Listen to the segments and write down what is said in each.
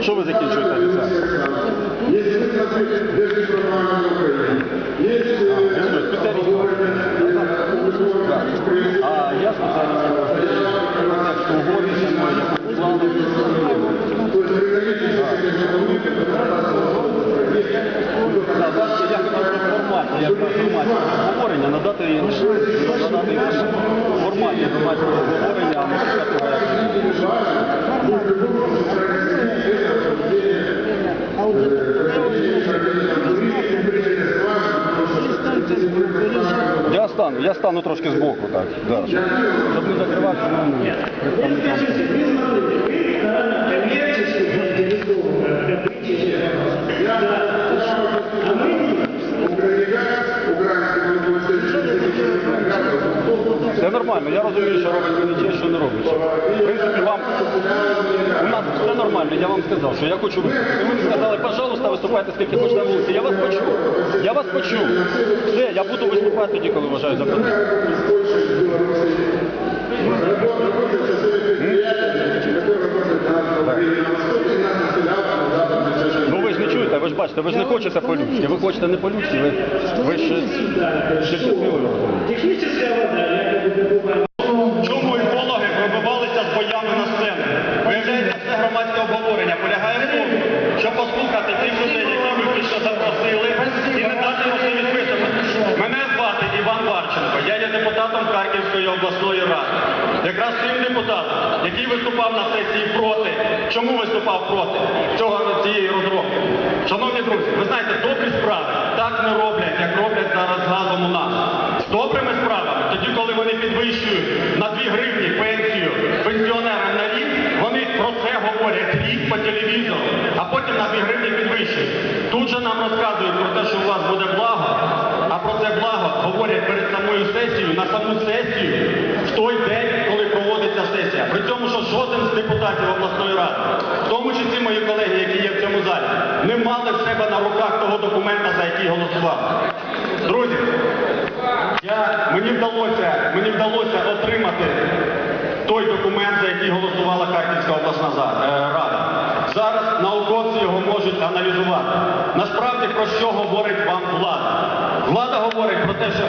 Що ви закінчуєте офіцер? А я спеціально текст угоди зі мною, як плану. Так, бачите, я хотів в форматі, як на форматі обговорення, надати в громадського обговорення, а не Я стану, я стану трошки збоку, так. Да. Щоб не закривати, Все нормально, я розумію, що робить мені що не робить. В принципі, вам у нас все нормально, я вам сказав, що я хочу виступити. Ви мені сказали, пожалуйста, виступайте скільки хочете на вулиці. Я вас почув. Я вас почув. Все, я буду виступати тоді, коли вважаю за потрібне. Ну ви ж не чуєте, ви ж бачите, ви ж не хочете по-людськи. Ви хочете не по-людськи, ви, ж щасливі. Чому екологи пробивалися з боями на сцену? Виявляється, це громадське обговорення полягає в тому, щоб послухати тих людей, які виключно запросили, і не дати можливість виступити. Мене звати Іван Варченко, я є депутатом Харківської обласної ради. Якраз тим депутатом, який виступав на сесії проти. Чому виступав проти цього цієї розробки? Шановні друзі, ви знаєте, добрі справи так не роблять, як роблять зараз газом у нас. З добрими справами, підвищують на 2 гривні пенсію пенсіонерам на рік, вони про це говорять рік по телевізору, а потім на 2 гривні підвищують. Тут же нам розказують про те, що у вас буде благо, а про це благо говорять перед самою сесією, на саму сесію, в той день, коли проводиться сесія. При цьому, що жоден з депутатів обласної ради, в тому числі мої колеги, які є в цьому залі, не мали в себе на руках того документа, за який голосували. Друзі, я, мені вдалося, мені вдалося отримати той документ, за який голосувала Харківська обласна е, рада. Зараз науковці його можуть аналізувати. Насправді про що говорить вам влада? Влада говорить про те, що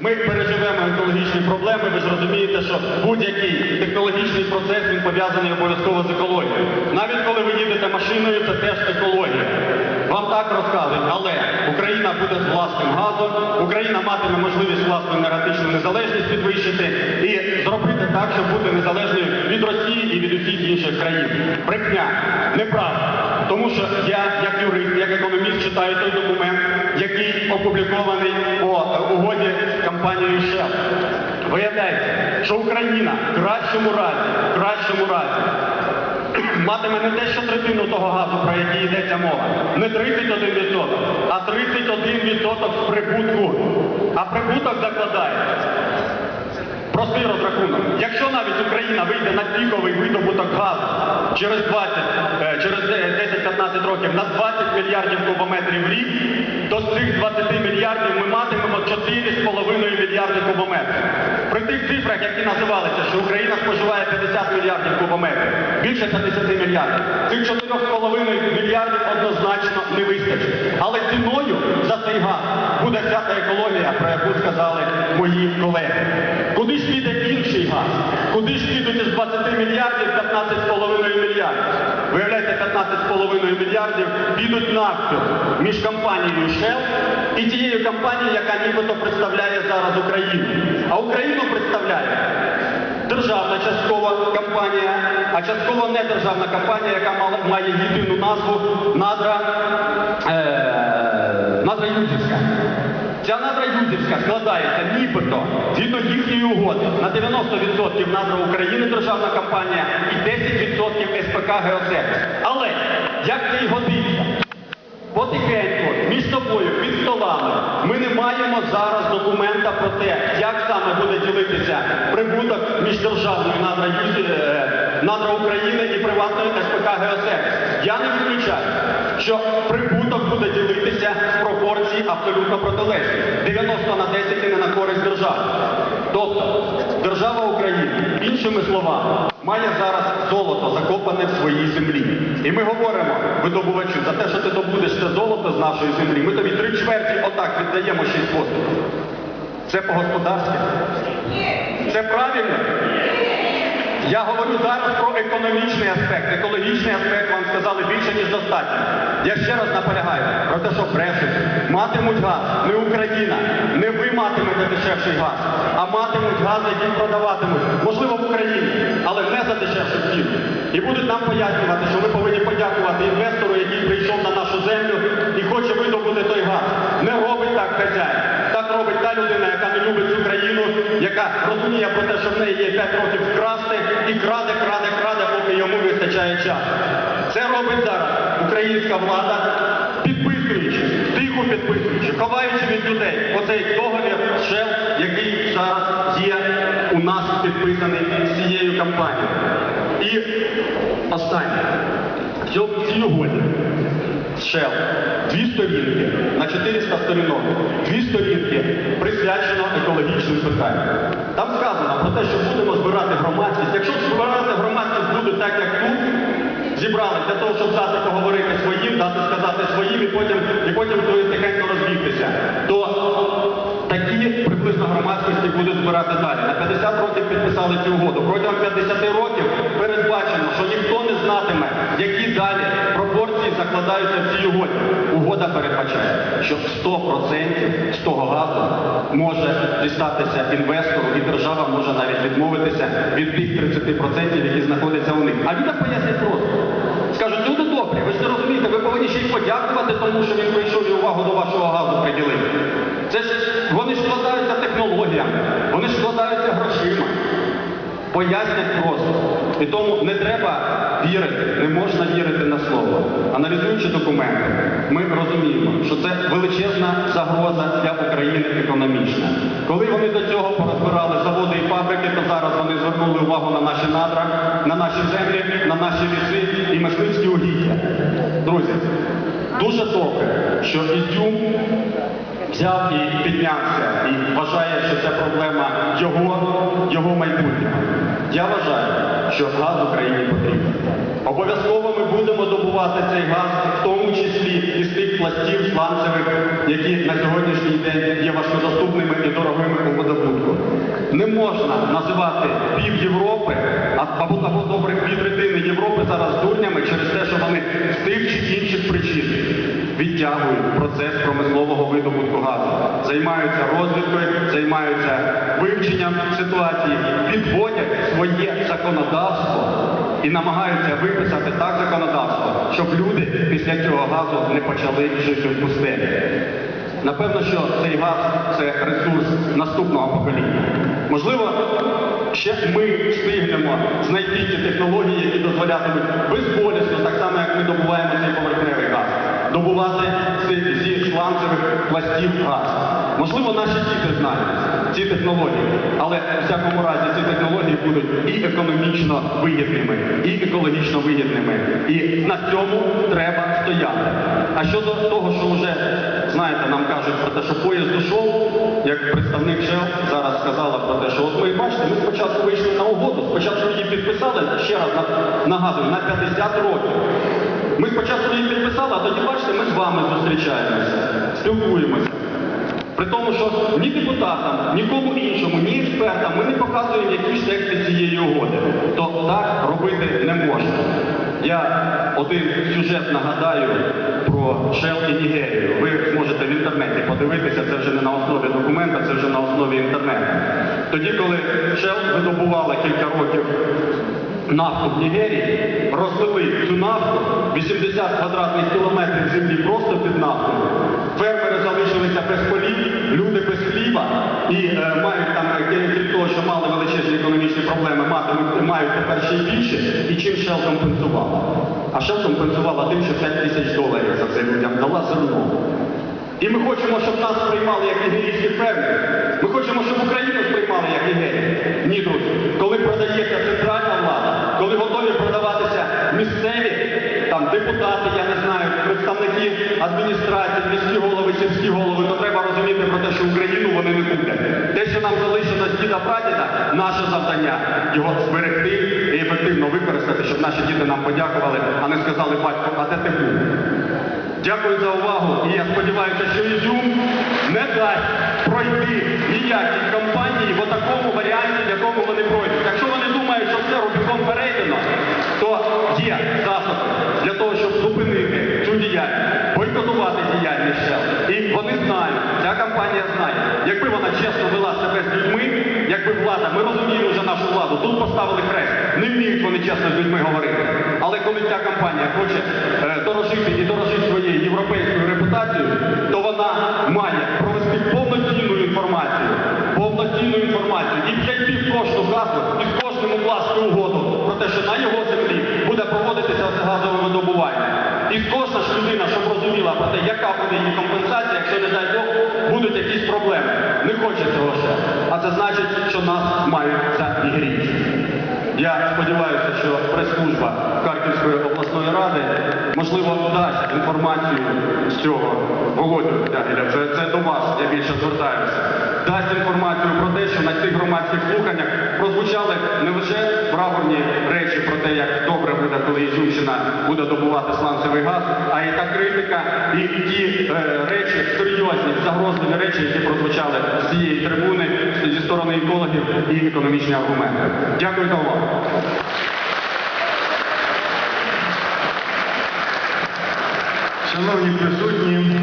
ми переживемо екологічні проблеми. Ви ж розумієте, що будь-який технологічний процес він пов'язаний обов'язково з екологією. Навіть коли ви їдете машиною, це теж екологія. Вам так розказують, але Україна буде з власним газом, Україна матиме можливість власну енергетичну незалежність підвищити і зробити так, щоб бути незалежною від Росії і від усіх інших країн. Брехня, неправда. Тому що я, як юрист, як економіст, читаю той документ, який опублікований по угоді з компанією Shell. Виявляється, що Україна в кращому разі, в кращому разі матиме не те, що третину того газу, про який йдеться мова, не 31%, а 31% з прибутку. А прибуток закладає. Простий розрахунок. Якщо навіть Україна вийде на піковий видобуток газу через 20, е, через 10-15 років на 20 мільярдів кубометрів в рік, то з цих 20 мільярдів ми матимемо 4,5 мільярди кубометрів. При тих цифрах, які називалися, що Україна споживає 50 мільярдів кубометрів, більше 50 мільярдів, цих 4,5 мільярдів однозначно не вистачить. Але ціною за цей газ буде вся та екологія, про яку сказали мої колеги. Куди ж піде інший газ? Куди ж підуть із 20 мільярдів 15,5 мільярдів? Виявляється, 15,5 мільярдів підуть навпіл між компанією Shell і тією компанією, яка нібито представляє зараз Україну. А Україну представляє державна часткова компанія, а частково недержавна компанія, яка має єдину назву Надра, Ця надра Юдівська складається нібито згідно їхньої угоди на 90% надра України державна компанія і 10% СПК Геосервіс. Але як це й годиться? Потихеньку, між собою, під столами, ми не маємо зараз документа про те, як саме буде ділитися прибуток між державною надра, е, надра України і приватною СПК Геосервіс. Я не виключаю. Що прибуток буде ділитися в пропорції абсолютно протилежні. 90 на 10 і не на користь держави. Тобто держава України, іншими словами, має зараз золото закопане в своїй землі. І ми говоримо видобувачу за те, що ти добудеш це золото з нашої землі. Ми тобі три чверті отак віддаємо шість поступів. Це по-господарськи. Це правильно? Я говорю зараз про економічний аспект. Екологічний аспект вам сказали більше, ніж достатньо. Я ще раз наполягаю про те, що брешуть. Матимуть газ не Україна, не ви матимете дешевший газ, а матимуть газ, який продаватимуть, можливо, в Україні, але не за дешевшу ціну. І будуть нам пояснювати, що ви повинні подякувати інвестору, який прийшов на нашу землю і хоче видобути той газ. Не робить так хазяїн. Так робить та людина, яка не любить цю країну, яка розуміє про те, що в неї є 5 років вкрасти і краде, краде, краде, поки йому вистачає часу. Це робить зараз українська влада, підписуючи, тихо підписуючи, ховаючи від людей оцей договір шел, який зараз є у нас підписаний цією кампанією. І останнє. В Shell. Дві сторінки на 400 сторінок. Дві сторінки присвячено екологічним питанням. Там сказано про те, що будемо збирати громадськість. Якщо збирати громадськість буде так, як тут, зібрали для того, щоб дати поговорити своїм, дати сказати своїм і потім, і потім тихенько розбігтися, то такі приблизно громадськості будуть збирати далі. На 50 років підписали цю угоду. Протягом 50 років передбачено, що ніхто не знатиме, які далі пропорції закладаються в цій угоді. Угода передбачає, що 100% з того газу може дістатися інвестору, і держава може навіть відмовитися від тих 30%, які знаходяться у них. А людям пояснять просто. Скажуть, люди добрі, ви ж не розумієте, ви повинні ще й подякувати тому, що він прийшов і увагу до вашого газу приділив. Це ж вони ж вкладаються технологіями, вони ж вкладаються грошима. Пояснять просто. І тому не треба вірити, не можна вірити на слово. Аналізуючи документи, ми розуміємо, що це величезна загроза для України економічна. Коли вони до цього порозбирали заводи і фабрики, то зараз вони звернули увагу на наші надра, на наші землі, на наші ліси і мисливські угіддя. Друзі, дуже добре, що Ізюм взяв і піднявся і вважає, що це проблема його, його майбутнього. Я вважаю, що газ Україні потрібен. Обов'язково ми будемо добувати цей газ, в тому числі із тих пластів сланцевих, які на сьогоднішній день є важкодоступними і дорогими у видобутку. Не можна називати пів Європи або, або добрих дві третини Європи зараз дурнями через те, що вони з тих чи інших причин відтягують процес промислового видобутку газу, займаються розвідкою, займаються вивченням ситуації, підводять своє законодавство і намагаються виписати так законодавство, щоб люди після цього газу не почали жити в пустелі. Напевно, що цей газ це ресурс наступного покоління. Можливо, ще ми встигнемо знайти ті технології, які дозволятимуть безболісно, так само як ми добуваємо цей поверхневий газ, добувати цей зі шланцевих пластів газ. Можливо, наші діти знають ці технології, але в всякому разі ці технології будуть і економічно вигідними, і екологічно вигідними. І на цьому треба стояти. А щодо того, що вже знаєте, нам кажуть про те, що поїзд ушов, як представник ШЕЛ зараз сказала про те, що от ми бачите, ми спочатку вийшли на угоду, спочатку її підписали, ще раз на- нагадую, на 50 років. Ми спочатку її підписали, а тоді бачите, ми з вами зустрічаємося, спілкуємося. При тому, що ні депутатам, нікому іншому, ні експертам ми не показуємо якісь тексти цієї угоди. То так робити не можна. Я один сюжет нагадаю про Шел і Нігерію. Ви зможете в інтернеті подивитися, це вже не на основі документа, це вже на основі інтернету. Тоді, коли Шел видобувала кілька років нафту в Нігерії, розлили цю нафту, 80 квадратних кілометрів землі просто під нафтою. Фермери залишилися без полів, люди без хліба і е, мають там, е, крім того, що мали величезні економічні проблеми, матимуть, мають тепер ще й більше, і чим Shell компенсувала. А Shell компенсувала тим, що 5 тисяч доларів за це людям дала зерно. І ми хочемо, щоб нас сприймали як нігерійських фермерів. Ми хочемо, щоб Україну сприймали як Нігерію. Ні, друзі, коли продається центральна влада, там депутати, я не знаю, представники адміністрації, міські голови, сільські голови, то треба розуміти про те, що Україну вони не куплять. Те, що нам залишено діда прадіда, наше завдання його зберегти і ефективно використати, щоб наші діти нам подякували, а не сказали батько, а де ти був? Дякую за увагу і я сподіваюся, що Ізюм не дасть пройти ніякій кампанії в такому варіанті, в якому вони пройдуть. Якщо вони думають, що все Рубікон перейдено, то є засоби для того, щоб зупинити цю діяльність, бойкотувати діяльність ще. І вони знають, ця кампанія знає, якби вона чесно вела себе з людьми, якби влада, ми розуміємо вже нашу владу, тут поставили хрест, не вміють вони чесно з людьми говорити. Але коли ця кампанія хоче е, дорожити і дорожити своєю європейською репутацією, то вона має провести повноцінну інформацію, повноцінну інформацію і зайти в кожну хату і з кожним укласти угоду про те, що на його землі буде проводитися це газове видобування. І кожна ж людина, щоб розуміла про те, яка буде її компенсація, якщо не дай Бог будуть якісь проблеми. Не хоче ще. А це значить, що нас мають за ігрі. Я сподіваюся, що прес-служба Харківської обласної ради можливо дасть інформацію з цього Володю Дягіля, це, це до вас, я більше звертаюся. Дасть інформацію про те, що на цих громадських слуханнях прозвучали не лише бравурні речі про те, як добре буде, коли Ізюмщина буде добувати сланцевий газ, а і та критика, і ті е, речі, серйозні, загрозливі речі, які прозвучали з цієї трибуни зі сторони екологів і економічні аргументи. Дякую за увагу. Шановні присутні,